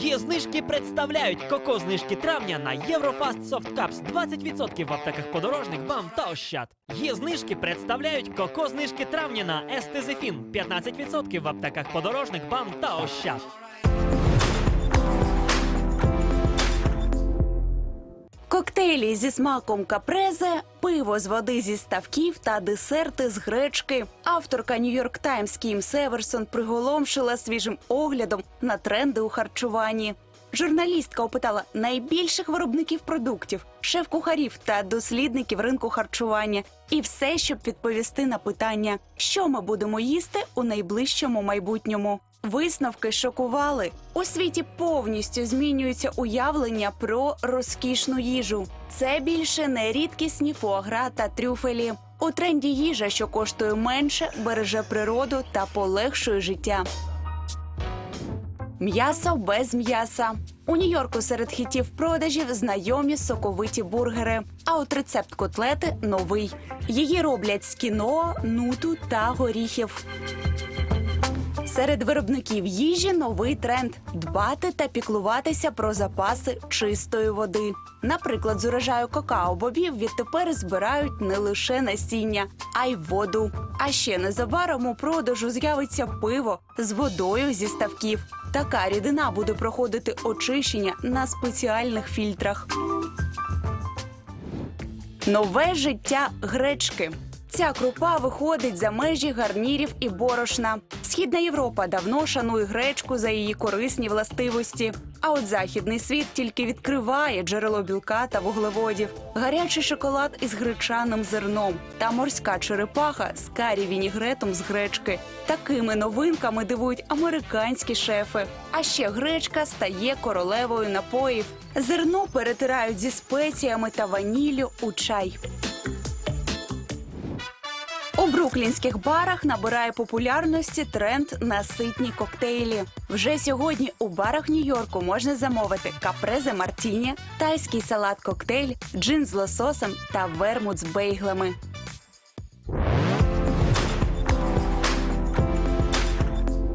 Є знижки представляють коко знижки травня на Єврофаст Cups 20% в аптеках подорожник, бам та ощад. Є знижки представляють коко знижки травня на Естезефін 15% в аптеках подорожник, бам та ощад. Коктейлі зі смаком капрезе, пиво з води зі ставків та десерти з гречки. Авторка Нью-Йорк Таймс Кім Северсон приголомшила свіжим оглядом на тренди у харчуванні. Журналістка опитала найбільших виробників продуктів, шеф-кухарів та дослідників ринку харчування. І все, щоб відповісти на питання, що ми будемо їсти у найближчому майбутньому. Висновки шокували. У світі повністю змінюється уявлення про розкішну їжу. Це більше не рідкісні фуагра та трюфелі. У тренді їжа, що коштує менше, береже природу та полегшує життя. М'ясо без м'яса. У Нью-Йорку серед хітів продажів знайомі соковиті бургери. А от рецепт котлети новий. Її роблять з кіно, нуту та горіхів. Серед виробників їжі новий тренд дбати та піклуватися про запаси чистої води. Наприклад, з урожаю какао-бобів відтепер збирають не лише насіння, а й воду. А ще незабаром у продажу з'явиться пиво з водою зі ставків. Така рідина буде проходити очищення на спеціальних фільтрах. Нове життя гречки. Ця крупа виходить за межі гарнірів і борошна. Східна Європа давно шанує гречку за її корисні властивості. А от західний світ тільки відкриває джерело білка та вуглеводів, гарячий шоколад із гречаним зерном та морська черепаха з карі вінігретом з гречки. Такими новинками дивують американські шефи. А ще гречка стає королевою напоїв. Зерно перетирають зі спеціями та ваніллю у чай. Бруклінських барах набирає популярності тренд на ситні коктейлі. Вже сьогодні у барах Нью-Йорку можна замовити капрезе мартіні, тайський салат коктейль, джин з лососом та вермут з бейглами.